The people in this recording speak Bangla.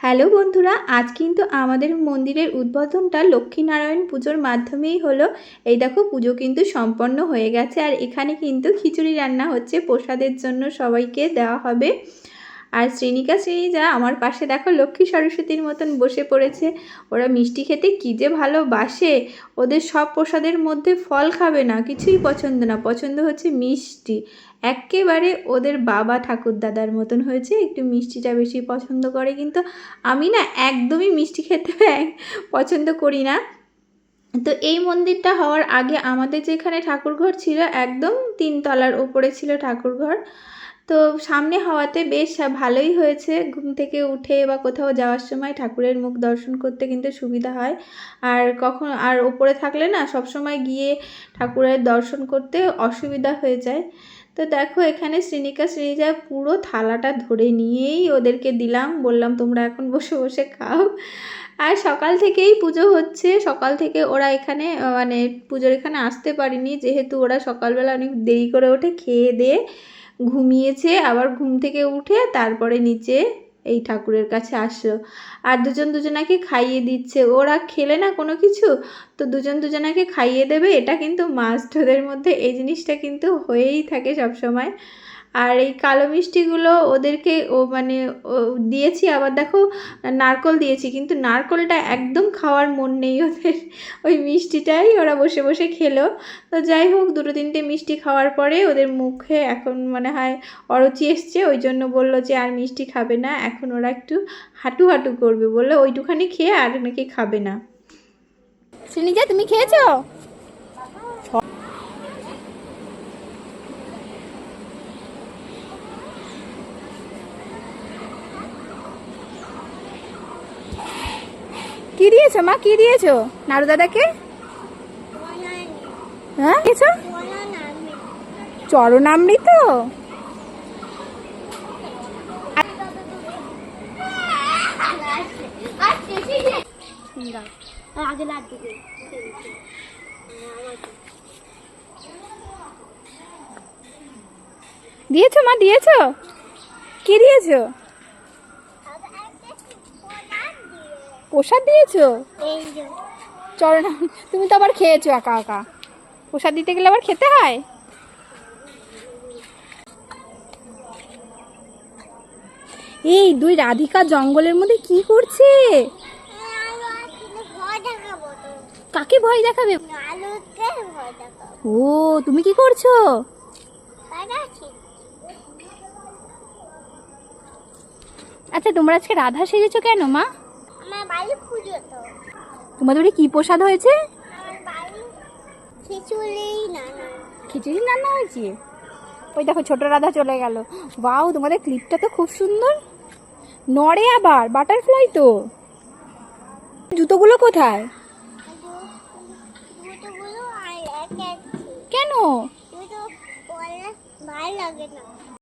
হ্যালো বন্ধুরা, আজ কিন্তু আমাদের মন্দিরের উদ্বোধনটা লক্ষ্মীনারায়ণ পুজোর মাধ্যমেই হলো। এই দেখো, পুজো কিন্তু সম্পন্ন হয়ে গেছে আর এখানে কিন্তু খিচুড়ি রান্না হচ্ছে, প্রসাদের জন্য সবাইকে দেওয়া হবে। আর শ্রেণিকা শ্রেণীজা আমার পাশে দেখো, লক্ষ্মী সরস্বতীর মতন বসে পড়েছে। ওরা মিষ্টি খেতে কী যে ভালোবাসে। ওদের সব প্রসাদের মধ্যে ফল খাবে না, কিছুই পছন্দ না। পছন্দ হচ্ছে মিষ্টি। একেবারে ওদের বাবা ঠাকুর দাদার মতন হয়েছে। একটু মিষ্টিটা বেশি পছন্দ করে, কিন্তু আমি না একদমই মিষ্টি খেতে পছন্দ করি না। তো এই মন্দিরটা হওয়ার আগে আমাদের যেখানে ঠাকুরঘর ছিল, একদম তিনতলার ওপরে ছিল ঠাকুরঘর। তো সামনে হওয়াতে বেশ ভালোই হয়েছে। ঘুম থেকে উঠে বা কোথাও যাওয়ার সময় ঠাকুরের মুখ দর্শন করতে কিন্তু সুবিধা হয়। আর কখন, আর ওপরে থাকলে না সব সময় গিয়ে ঠাকুরের দর্শন করতে অসুবিধা হয়ে যায়। তো দেখো, এখানে শ্রীনিকা শ্রীনিজা পুরো থালাটা ধরে নিয়েই ওদেরকে দিলাম। বললাম, তোমরা এখন বসে বসে খাও। আর সকাল থেকেই পুজো হচ্ছে। সকাল থেকে ওরা এখানে মানে পুজোর এখানে আসতে পারিনি। যেহেতু ওরা সকালবেলা অনেক দেরি করে ওঠে খেয়ে দিয়ে ঘুমিয়েছে। আবার ঘুম থেকে উঠে তারপরে নিচে এই ঠাকুরের কাছে আসলো। আর দুজন দুজনাকে খাইয়ে দিচ্ছে। ওরা খেলে না কোনো কিছু? তো দুজন দুজনাকে খাইয়ে দেবে? এটা কিন্তু মাস্ট ওদের মধ্যে এই জিনিসটা কিন্তু হয়েই থাকে সব সময় আর এই কালো মিষ্টিগুলো ওদেরকে ও মানে দিয়েছি, আবার দেখো নারকল দিয়েছি, কিন্তু নারকলটা একদম খাওয়ার মন নেই ওদের। ওই মিষ্টিটাই ওরা বসে বসে খেলো। তো যাই হোক, দুটো তিনটে মিষ্টি খাওয়ার পরে ওদের মুখে এখন মনে হয় অরুচি এসছে, ওই জন্য বলল যে আর মিষ্টি খাবে না, এখন ওরা একটু হাঁটু হাঁটু করবে বলল। ওইটুখানি খেয়ে আর নাকি খাবে না। শ্রীনিজা তুমি খেয়েছো? কি দিয়েছ, মা? কি দিয়েছ? নাড়ু দাদাকে? হ্যাঁ দিয়েছ? চরণামৃত? আগে লাড্ডু দিয়েছ, মা? দিয়েছ? কি দিয়েছ? প্রসাদ দিয়েছ? যে। চরণাম তুমি তো আবার খেয়েছো একা একা। প্রসাদ দিতে গেলে আবার খেতে হয়? এই দুই রাধিকা জঙ্গলের মধ্যে কি করছে? কাকে ভয় দেখাবে আলুকে ভয় দেখাবো? ও তুমি কি করছ? আচ্ছা তোমরা আজকে রাধা সেজেছো কেন মা? পুজো তো। তোমাদের বাড়ি কি প্রসাদ হয়েছে? খিচুড়ি না না খিচুড়ি রান্না হয়েছে? ওই দেখো ছোট রাধা চলে গেল। বাও তোমাদের ক্লিপটা তো খুব সুন্দর। নড়ে আবার বাটারফ্লাই তো। জুতোগুলো কোথায়? কেন? ভালো লাগে না।